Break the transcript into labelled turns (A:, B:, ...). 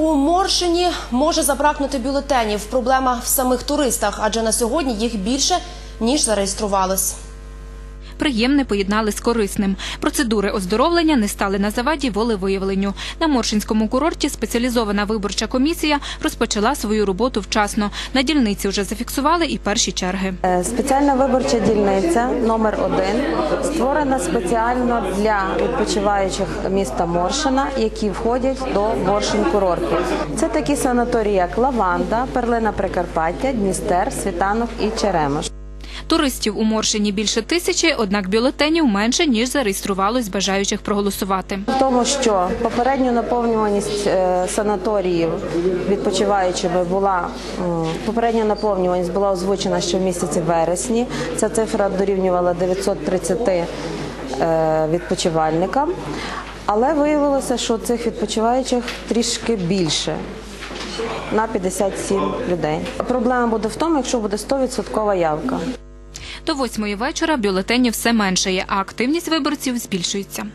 A: У Моршині може забракнути бюлетенів. Проблема в самих туристах, адже на сьогодні їх більше ніж зареєструвалось.
B: Приємне поєднали з корисним. Процедури оздоровлення не стали на заваді волевиявленню. На Моршинському курорті спеціалізована виборча комісія розпочала свою роботу вчасно. На дільниці вже зафіксували і перші черги.
C: Е, Спеціальна виборча дільниця номер один створена спеціально для відпочиваючих міста Моршина, які входять до Моршин курорту. Це такі санаторії, як Лаванда, Перлина Прикарпаття, Дністер, Світанок і Черемош.
B: Туристів у Моршині більше тисячі, однак бюлетенів менше, ніж зареєструвалось бажаючих проголосувати.
C: В тому, що попередню наповнюваність е, санаторіїв відпочиваючими була попередня наповнюваність була озвучена ще в місяці вересні. Ця цифра дорівнювала 930 е, відпочивальникам. Але виявилося, що цих відпочиваючих трішки більше. На 57 людей. Проблема буде в тому, якщо буде 100% явка.
B: До восьмої вечора бюлетенів все меншає, а активність виборців збільшується.